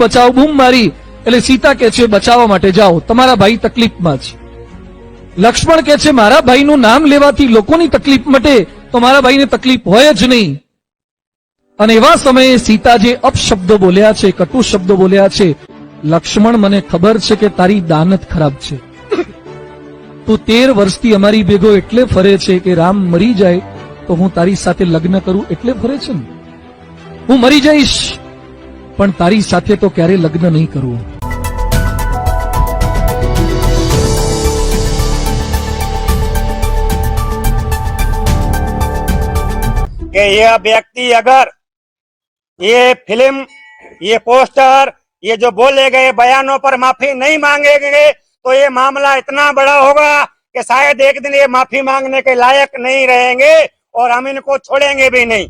બચાવ, બૂમ મારી. એટલે સીતા કે છે, બચાવવા માટે જાઓ. તમારા ભાઈ તકલીફમાં છે. લક્ષ્મણ કે છે, મારા ભાઈનું નામ લેવાથી લોકોની તકલીફ મટે. તો મારા ભાઈને તકલીફ હોય જ નહીં. અને એવા સમયે સીતા જે અપશબ્દો બોલ્યા છે, કટુ શબ્દો બોલ્યા છે, લક્ષ્મણ, મને ખબર છે કે તારી દાનત ખરાબ છે. તું તેર વર્ષથી અમારી ભેગો એટલે ફરે છે કે રામ મરી જાય, તો હું તારી સાથે લગ્ન કરું એટલે ફરે છે ને. હું મરી જઈશ. પણ તારી સાથે તો ક્યારે લગ્ન નહીં કરું कि यह व्यक्ति अगर ये फिल्म ये पोस्टर ये जो बोले गए बयानों पर माफी नहीं मांगेंगे तो ये मामला इतना बड़ा होगा कि शायद एक दिन ये माफी मांगने के लायक नहीं रहेंगे और हम इनको छोड़ेंगे भी नहीं